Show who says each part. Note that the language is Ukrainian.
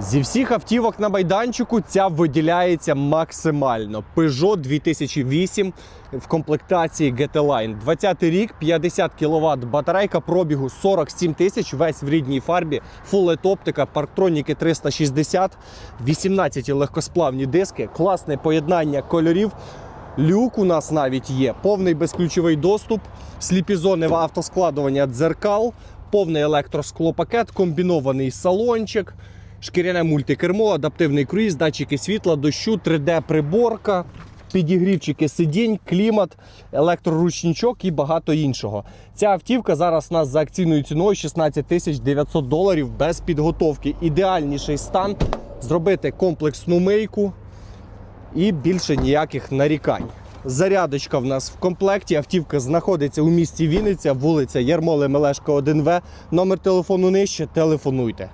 Speaker 1: Зі всіх автівок на майданчику ця виділяється максимально. Peugeot 2008 в комплектації GT-Line. 20 рік, 50 кВт батарейка пробігу 47 тисяч, весь в рідній фарбі, Full LED оптика, парктроніки 360, 18 легкосплавні диски, класне поєднання кольорів. Люк у нас навіть є, повний безключовий доступ, сліпізони в автоскладування дзеркал, повний електросклопакет, комбінований салончик, шкіряне мультикермо, адаптивний круїз, датчики світла, дощу, 3D-приборка, підігрівчики сидінь, клімат, електроручничок і багато іншого. Ця автівка зараз у нас за акційною ціною 16 тисяч 900 доларів без підготовки. Ідеальніший стан зробити комплексну мийку і більше ніяких нарікань. Зарядочка в нас в комплекті. Автівка знаходиться у місті Вінниця, вулиця Ярмоли Мелешко 1В. Номер телефону нижче. Телефонуйте.